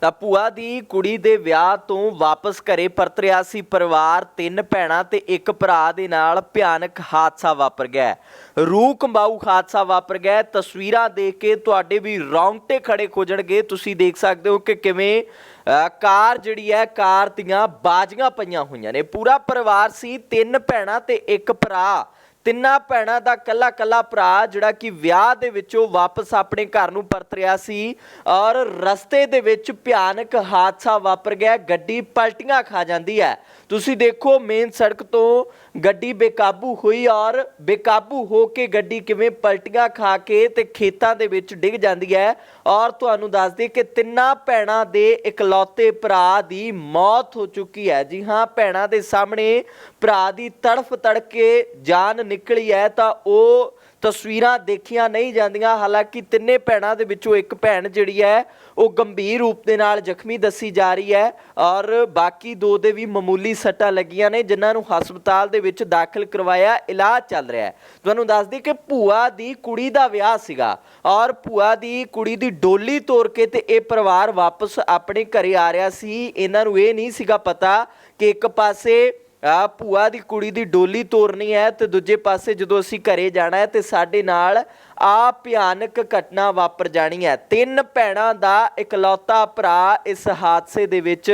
ਤਾਂ ਭੂਆ ਦੀ ਕੁੜੀ ਦੇ ਵਿਆਹ ਤੋਂ ਵਾਪਸ ਘਰੇ ਪਰਤ ਰਿਹਾ ਸੀ ਪਰਿਵਾਰ, ਤਿੰਨ ਭੈਣਾਂ ਤੇ ਇੱਕ ਭਰਾ ਦੇ ਨਾਲ ਭਿਆਨਕ ਹਾਦਸਾ ਵਾਪਰ ਗਿਆ ਰੂਹ ਕੰਬਾਊ ਹਾਦਸਾ ਵਾਪਰ ਗਿਆ ਤਸਵੀਰਾਂ ਦੇਖ ਕੇ ਤੁਹਾਡੇ ਵੀ ਰੌਂਗਟੇ ਖੜੇ ਖੋਜਣਗੇ। ਤੁਸੀਂ ਦੇਖ ਸਕਦੇ ਹੋ ਕਿ ਕਿਵੇਂ ਕਾਰ ਜਿਹੜੀ ਹੈ, ਕਾਰ ਦੀਆਂ ਬਾਜੀਆਂ ਪਈਆਂ ਹੋਈਆਂ ਨੇ। ਪੂਰਾ ਪਰਿਵਾਰ ਸੀ, ਤਿੰਨ ਭੈਣਾਂ ਤੇ ਇੱਕ ਭਰਾ। ਤਿੰਨਾਂ ਭੈਣਾਂ ਦਾ ਕੱਲਾ ਕੱਲਾ ਭਰਾ ਜਿਹੜਾ ਕਿ ਵਿਆਹ ਦੇ ਵਿੱਚੋਂ ਵਾਪਸ ਆਪਣੇ ਘਰ ਨੂੰ ਪਰਤ ਰਿਹਾ ਸੀ ਔਰ ਰਸਤੇ ਦੇ ਵਿੱਚ ਭਿਆਨਕ ਹਾਦਸਾ ਵਾਪਰ ਗਿਆ। ਗੱਡੀ ਪਲਟੀਆਂ ਖਾ ਜਾਂਦੀ ਹੈ। ਤੁਸੀਂ ਦੇਖੋ ਮੇਨ ਸੜਕ ਤੋਂ ਗੱਡੀ ਬੇਕਾਬੂ ਹੋਈ ਔਰ ਬੇਕਾਬੂ ਹੋ ਕੇ ਗੱਡੀ ਕਿਵੇਂ ਪਲਟੀਆਂ ਖਾ ਕੇ ਤੇ ਖੇਤਾਂ ਦੇ ਵਿੱਚ ਡਿੱਗ ਜਾਂਦੀ ਹੈ। ਔਰ ਤੁਹਾਨੂੰ ਦੱਸ ਦਈਏ ਕਿ ਤਿੰਨਾਂ ਭੈਣਾਂ ਦੇ ਇਕਲੌਤੇ ਭਰਾ ਦੀ ਮੌਤ ਹੋ ਚੁੱਕੀ ਹੈ। ਜੀ ਹਾਂ, ਭੈਣਾਂ ਦੇ ਸਾਹਮਣੇ ਭਰਾ ਦੀ ਤੜਫ ਤੜਕੇ ਜਾਨ ਨਿਕਲੀ ਹੈ ਤਾਂ ਉਹ ਤਸਵੀਰਾਂ ਦੇਖੀਆਂ ਨਹੀਂ ਜਾਂਦੀਆਂ। ਹਾਲਾਂਕਿ ਤਿੰਨੇ ਭੈਣਾਂ ਦੇ ਵਿੱਚੋਂ ਇੱਕ ਭੈਣ ਜਿਹੜੀ ਹੈ, ਉਹ ਗੰਭੀਰ ਰੂਪ ਦੇ ਨਾਲ ਜ਼ਖਮੀ ਦੱਸੀ ਜਾ ਰਹੀ ਹੈ ਔਰ ਬਾਕੀ ਦੋ ਦੇ ਵੀ ਮਾਮੂਲੀ ਸੱਟਾਂ ਲੱਗੀਆਂ ਨੇ, ਜਿਨ੍ਹਾਂ ਨੂੰ ਹਸਪਤਾਲ ਦੇ ਵਿੱਚ ਦਾਖਲ ਕਰਵਾਇਆ ਇਲਾਜ ਚੱਲ ਰਿਹਾ ਹੈ। ਤੁਹਾਨੂੰ ਦੱਸ ਦਈਏ ਕਿ ਭੂਆ ਦੀ ਕੁੜੀ ਦਾ ਵਿਆਹ ਸੀਗਾ ਔਰ ਭੂਆ ਦੀ ਕੁੜੀ ਦੀ ਡੋਲੀ ਤੋਰ ਕੇ ਤੇ ਇਹ ਪਰਿਵਾਰ ਵਾਪਸ ਆਪਣੇ ਘਰੇ ਆ ਰਿਹਾ ਸੀ। ਇਹਨਾਂ ਨੂੰ ਇਹ ਨਹੀਂ ਸੀਗਾ ਪਤਾ ਕਿ ਇੱਕ ਪਾਸੇ ਆ ਭੂਆ ਦੀ ਕੁੜੀ ਦੀ ਡੋਲੀ ਤੋਰਨੀ ਹੈ ਤੇ ਦੂਜੇ ਪਾਸੇ ਜਦੋਂ ਅਸੀਂ ਘਰੇ ਜਾਣਾ ਹੈ ਤੇ ਸਾਡੇ ਨਾਲ ਆ ਭਿਆਨਕ ਘਟਨਾ ਵਾਪਰ ਜਾਣੀ ਹੈ। ਤਿੰਨ ਭੈਣਾਂ ਦਾ ਇਕਲੌਤਾ ਭਰਾ ਇਸ ਹਾਦਸੇ ਦੇ ਵਿੱਚ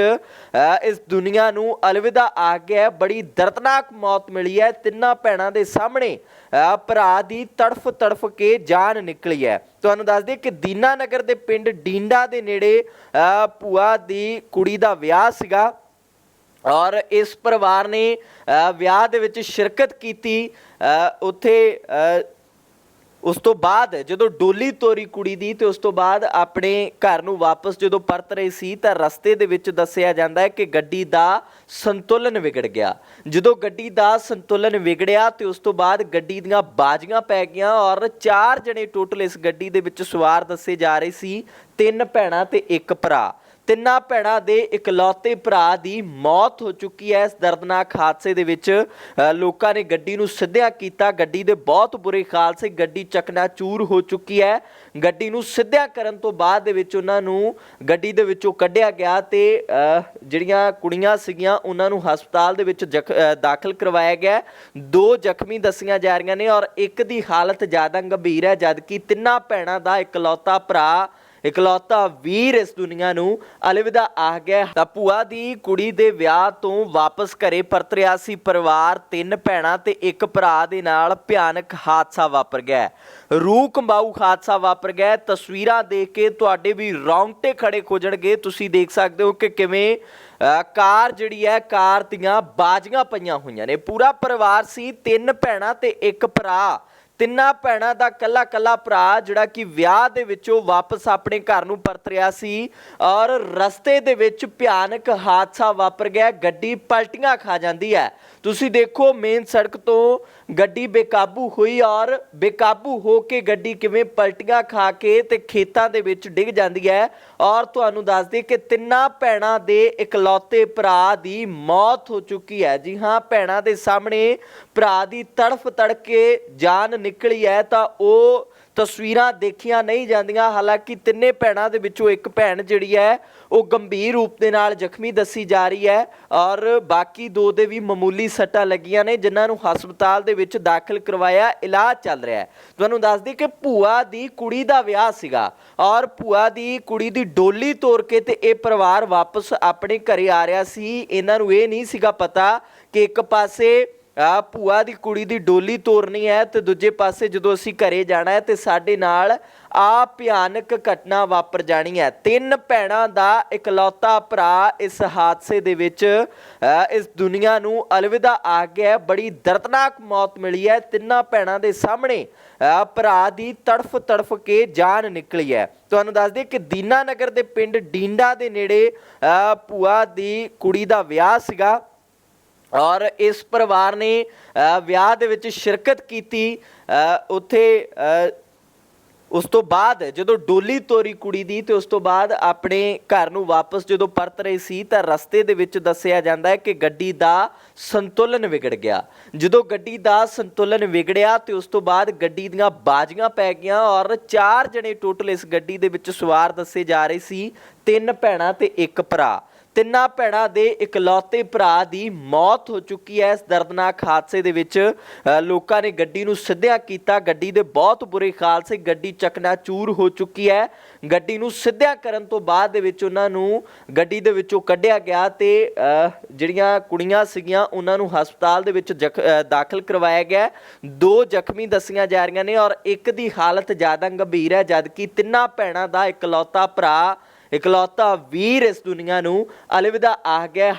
ਇਸ ਦੁਨੀਆ ਨੂੰ ਅਲਵਿਦਾ ਆ ਗਿਆ ਬੜੀ ਦਰਦਨਾਕ ਮੌਤ ਮਿਲੀ ਹੈ। ਤਿੰਨਾਂ ਭੈਣਾਂ ਦੇ ਸਾਹਮਣੇ ਭਰਾ ਦੀ ਤੜਫ ਤੜਫ ਕੇ ਜਾਨ ਨਿਕਲੀ ਹੈ। ਤੁਹਾਨੂੰ ਦੱਸ ਦਈਏ ਕਿ ਦੀਨਾਨਗਰ ਦੇ ਪਿੰਡ ਡੀਂਡਾ ਦੇ ਨੇੜੇ ਭੂਆ ਦੀ ਕੁੜੀ ਦਾ ਵਿਆਹ ਸੀਗਾ। ਔਰ ਇਸ ਪਰਿਵਾਰ ਨੇ ਵਿਆਹ ਦੇ ਵਿੱਚ ਸ਼ਿਰਕਤ ਕੀਤੀ ਉੱਥੇ ਉਸ ਤੋਂ ਬਾਅਦ ਜਦੋਂ ਡੋਲੀ ਤੋਰੀ ਕੁੜੀ ਦੀ ਤੇ ਉਸ ਤੋਂ ਬਾਅਦ ਆਪਣੇ ਘਰ ਨੂੰ ਵਾਪਸ ਜਦੋਂ ਪਰਤ ਰਹੀ ਸੀ ਤਾਂ ਰਸਤੇ ਦੇ ਵਿੱਚ ਦੱਸਿਆ ਜਾਂਦਾ ਹੈ ਕਿ ਗੱਡੀ ਦਾ ਸੰਤੁਲਨ ਵਿਗੜ ਗਿਆ। ਜਦੋਂ ਗੱਡੀ ਦਾ ਸੰਤੁਲਨ ਵਿਗੜਿਆ ਤੇ ਉਸ ਤੋਂ ਬਾਅਦ ਗੱਡੀ ਦੀਆਂ ਬਾਜੀਆਂ ਪੈ ਗਈਆਂ ਔਰ ਚਾਰ ਜਣੇ ਟੋਟਲ ਇਸ ਗੱਡੀ ਦੇ ਵਿੱਚ ਸਵਾਰ ਦੱਸੇ ਜਾ ਰਹੇ ਸੀ, ਤਿੰਨ ਭੈਣਾਂ ਤੇ ਇੱਕ ਭਰਾ। ਤਿੰਨਾਂ ਭੈਣਾਂ ਦੇ ਇਕਲੌਤੇ ਭਰਾ ਦੀ ਮੌਤ ਹੋ ਚੁੱਕੀ ਹੈ। ਇਸ ਦਰਦਨਾਕ ਹਾਦਸੇ ਦੇ ਵਿੱਚ ਲੋਕਾਂ ਨੇ ਗੱਡੀ ਨੂੰ ਸਿੱਧਿਆ ਕੀਤਾ। ਗੱਡੀ ਦੇ ਬਹੁਤ ਬੁਰੇ ਹਾਲ ਸੀ। ਗੱਡੀ ਚਕਨਾਚੂਰ ਹੋ ਚੁੱਕੀ ਹੈ। ਗੱਡੀ ਨੂੰ ਸਿੱਧਿਆ ਕਰਨ ਤੋਂ ਬਾਅਦ ਦੇ ਵਿੱਚ ਉਹਨਾਂ ਨੂੰ ਗੱਡੀ ਦੇ ਵਿੱਚੋਂ ਕੱਢਿਆ ਗਿਆ ਤੇ ਜਿਹੜੀਆਂ ਕੁੜੀਆਂ ਸੀਗੀਆਂ, ਉਹਨਾਂ ਨੂੰ ਹਸਪਤਾਲ ਦੇ ਵਿੱਚ ਜਖ- ਦਾਖਲ ਕਰਵਾਇਆ ਗਿਆ ਦੋ ਜ਼ਖਮੀ ਦੱਸੀਆਂ ਜਾ ਰਹੀਆਂ ਨੇ ਔਰ ਇੱਕ ਦੀ ਹਾਲਤ ਜ਼ਿਆਦਾ ਗੰਭੀਰ ਹੈ, ਜਦਕਿ ਤਿੰਨਾਂ ਭੈਣਾਂ ਦਾ ਇਕਲੌਤਾ ਭਰਾ ਇਕਲੌਤਾ ਵੀਰ ਇਸ ਦੁਨੀਆ ਨੂੰ ਅਲਵਿਦਾ ਆ ਗਿਆ ਤਾਂ ਭੂਆ ਦੀ ਕੁੜੀ ਦੇ ਵਿਆਹ ਤੋਂ ਵਾਪਸ ਘਰੇ ਪਰਤ ਰਿਹਾ ਸੀ ਪਰਿਵਾਰ ਤਿੰਨ ਭੈਣਾਂ ਤੇ ਇੱਕ ਭਰਾ ਦੇ ਨਾਲ ਭਿਆਨਕ ਹਾਦਸਾ ਵਾਪਰ ਗਿਆ ਰੂਹ ਕੰਬਾਊ ਹਾਦਸਾ ਵਾਪਰ ਗਿਆ ਤਸਵੀਰਾਂ ਦੇਖ ਕੇ ਤੁਹਾਡੇ ਵੀ ਰੌਂਗਟੇ ਖੜੇ ਖੋਜਣਗੇ। ਤੁਸੀਂ ਦੇਖ ਸਕਦੇ ਹੋ ਕਿ ਕਿਵੇਂ ਅ, ਕਾਰ ਜਿਹੜੀ ਹੈ ਕਾਰ ਦੀਆਂ ਬਾਜੀਆਂ ਪਈਆਂ ਹੋਈਆਂ ਨੇ। ਪੂਰਾ ਪਰਿਵਾਰ ਸੀ ਤਿੰਨ ਭੈਣਾਂ ਤੇ ਇੱਕ ਭਰਾ। ਤਿੰਨਾਂ ਭੈਣਾਂ ਦਾ ਕੱਲਾ ਕੱਲਾ ਭਰਾ ਜਿਹੜਾ ਕਿ ਵਿਆਹ ਦੇ ਵਿੱਚੋਂ ਵਾਪਸ ਆਪਣੇ ਘਰ ਨੂੰ ਪਰਤ ਰਿਹਾ ਸੀ ਔਰ ਰਸਤੇ ਦੇ ਵਿੱਚ ਭਿਆਨਕ ਹਾਦਸਾ ਵਾਪਰ ਗਿਆ। ਗੱਡੀ ਪਲਟੀਆਂ ਖਾ ਜਾਂਦੀ ਹੈ। ਤੁਸੀਂ ਦੇਖੋ, ਮੇਨ ਸੜਕ ਤੋਂ ਗੱਡੀ ਬੇਕਾਬੂ ਹੋਈ ਔਰ ਬੇਕਾਬੂ ਹੋ ਕੇ ਗੱਡੀ ਕਿਵੇਂ ਪਲਟੀਆਂ ਖਾ ਕੇ ਤੇ ਖੇਤਾਂ ਦੇ ਵਿੱਚ ਡਿੱਗ ਜਾਂਦੀ ਹੈ। ਔਰ ਤੁਹਾਨੂੰ ਦੱਸ ਦਈਏ ਕਿ ਤਿੰਨਾਂ ਭੈਣਾਂ ਦੇ ਇਕਲੌਤੇ ਭਰਾ ਦੀ ਮੌਤ ਹੋ ਚੁੱਕੀ ਹੈ। ਜੀ ਹਾਂ, ਭੈਣਾਂ ਦੇ ਸਾਹਮਣੇ ਭਰਾ ਦੀ ਤੜਫ ਤੜਕੇ ਜਾਨ ਨਿਕਲੀ ਹੈ ਤਾਂ ਉਹ ਤਸਵੀਰਾਂ ਦੇਖੀਆਂ ਨਹੀਂ ਜਾਂਦੀਆਂ। ਹਾਲਾਂਕਿ ਤਿੰਨੇ ਭੈਣਾਂ ਦੇ ਵਿੱਚੋਂ ਇੱਕ ਭੈਣ ਜਿਹੜੀ ਹੈ, ਉਹ ਗੰਭੀਰ ਰੂਪ ਦੇ ਨਾਲ ਜ਼ਖਮੀ ਦੱਸੀ ਜਾ ਰਹੀ ਹੈ ਔਰ ਬਾਕੀ ਦੋ ਦੇ ਵੀ ਮਾਮੂਲੀ ਸੱਟਾਂ ਲੱਗੀਆਂ ਨੇ, ਜਿਨ੍ਹਾਂ ਨੂੰ ਹਸਪਤਾਲ ਦੇ ਵਿੱਚ ਦਾਖਲ ਕਰਵਾਇਆ ਇਲਾਜ ਚੱਲ ਰਿਹਾ ਹੈ। ਤੁਹਾਨੂੰ ਦੱਸ ਦਈਏ ਕਿ ਭੂਆ ਦੀ ਕੁੜੀ ਦਾ ਵਿਆਹ ਸੀਗਾ ਔਰ ਭੂਆ ਦੀ ਕੁੜੀ ਦੀ ਡੋਲੀ ਤੋਰ ਕੇ ਤੇ ਇਹ ਪਰਿਵਾਰ ਵਾਪਸ ਆਪਣੇ ਘਰੇ ਆ ਰਿਹਾ ਸੀ। ਇਹਨਾਂ ਨੂੰ ਇਹ ਨਹੀਂ ਸੀਗਾ ਪਤਾ ਕਿ ਇੱਕ ਪਾਸੇ ਆ ਭੂਆ ਦੀ ਕੁੜੀ ਦੀ ਡੋਲੀ ਤੋਰਨੀ ਹੈ ਤੇ ਦੂਜੇ ਪਾਸੇ ਜਦੋਂ ਅਸੀਂ ਘਰੇ ਜਾਣਾ ਹੈ ਤੇ ਸਾਡੇ ਨਾਲ ਆ ਭਿਆਨਕ ਘਟਨਾ ਵਾਪਰ ਜਾਣੀ ਹੈ। ਤਿੰਨ ਭੈਣਾਂ ਦਾ ਇਕਲੌਤਾ ਭਰਾ ਇਸ ਹਾਦਸੇ ਦੇ ਵਿੱਚ ਇਸ ਦੁਨੀਆ ਨੂੰ ਅਲਵਿਦਾ ਆ ਗਿਆ ਬੜੀ ਦਰਦਨਾਕ ਮੌਤ ਮਿਲੀ ਹੈ। ਤਿੰਨਾਂ ਭੈਣਾਂ ਦੇ ਸਾਹਮਣੇ ਭਰਾ ਦੀ ਤੜਫ ਤੜਫ ਕੇ ਜਾਨ ਨਿਕਲੀ ਹੈ। ਤੁਹਾਨੂੰ ਦੱਸ ਦਈਏ ਕਿ ਦੀਨਾਨਗਰ ਦੇ ਪਿੰਡ ਡੀਂਡਾ ਦੇ ਨੇੜੇ ਭੂਆ ਦੀ ਕੁੜੀ ਦਾ ਵਿਆਹ ਸੀਗਾ। ਔਰ ਇਸ ਪਰਿਵਾਰ ਨੇ ਵਿਆਹ ਦੇ ਵਿੱਚ ਸ਼ਿਰਕਤ ਕੀਤੀ ਉੱਥੇ ਉਸ ਤੋਂ ਬਾਅਦ ਜਦੋਂ ਡੋਲੀ ਤੋਰੀ ਕੁੜੀ ਦੀ ਤੇ ਉਸ ਤੋਂ ਬਾਅਦ ਆਪਣੇ ਘਰ ਨੂੰ ਵਾਪਸ ਜਦੋਂ ਪਰਤ ਰਹੀ ਸੀ ਤਾਂ ਰਸਤੇ ਦੇ ਵਿੱਚ ਦੱਸਿਆ ਜਾਂਦਾ ਹੈ ਕਿ ਗੱਡੀ ਦਾ ਸੰਤੁਲਨ ਵਿਗੜ ਗਿਆ। ਜਦੋਂ ਗੱਡੀ ਦਾ ਸੰਤੁਲਨ ਵਿਗੜਿਆ ਤੇ ਉਸ ਤੋਂ ਬਾਅਦ ਗੱਡੀ ਦੀਆਂ ਬਾਜੀਆਂ ਪੈ ਗਈਆਂ ਔਰ ਚਾਰ ਜਣੇ ਟੋਟਲ ਇਸ ਗੱਡੀ ਦੇ ਵਿੱਚ ਸਵਾਰ ਦੱਸੇ ਜਾ ਰਹੇ ਸੀ, ਤਿੰਨ ਭੈਣਾਂ ਤੇ ਇੱਕ ਭਰਾ। ਤਿੰਨਾਂ ਭੈਣਾਂ ਦੇ ਇਕਲੌਤੇ ਭਰਾ ਦੀ ਮੌਤ ਹੋ ਚੁੱਕੀ ਹੈ। ਇਸ ਦਰਦਨਾਕ ਹਾਦਸੇ ਦੇ ਵਿੱਚ ਲੋਕਾਂ ਨੇ ਗੱਡੀ ਨੂੰ ਸਿੱਧਿਆ ਕੀਤਾ। ਗੱਡੀ ਦੇ ਬਹੁਤ ਬੁਰੇ ਹਾਲ ਸੀ। ਗੱਡੀ ਚਕਨਾਚੂਰ ਹੋ ਚੁੱਕੀ ਹੈ। ਗੱਡੀ ਨੂੰ ਸਿੱਧਿਆ ਕਰਨ ਤੋਂ ਬਾਅਦ ਦੇ ਵਿੱਚ ਉਹਨਾਂ ਨੂੰ ਗੱਡੀ ਦੇ ਵਿੱਚੋਂ ਕੱਢਿਆ ਗਿਆ ਤੇ ਜਿਹੜੀਆਂ ਕੁੜੀਆਂ ਸੀਗੀਆਂ, ਉਹਨਾਂ ਨੂੰ ਹਸਪਤਾਲ ਦੇ ਵਿੱਚ ਜਖ- ਦਾਖਲ ਕਰਵਾਇਆ ਗਿਆ। ਦੋ ਜ਼ਖਮੀ ਦੱਸੀਆਂ ਜਾ ਰਹੀਆਂ ਨੇ ਔਰ ਇੱਕ ਦੀ ਹਾਲਤ ਜ਼ਿਆਦਾ ਗੰਭੀਰ ਹੈ, ਜਦਕਿ ਤਿੰਨਾਂ ਭੈਣਾਂ ਦਾ ਇਕਲੌਤਾ ਭਰਾ ਇਕਲੌਤਾ ਵੀਰ ਇਸ ਦੁਨੀਆ ਨੂੰ ਅਲਵਿਦਾ ਆਹ ਗਿਆ।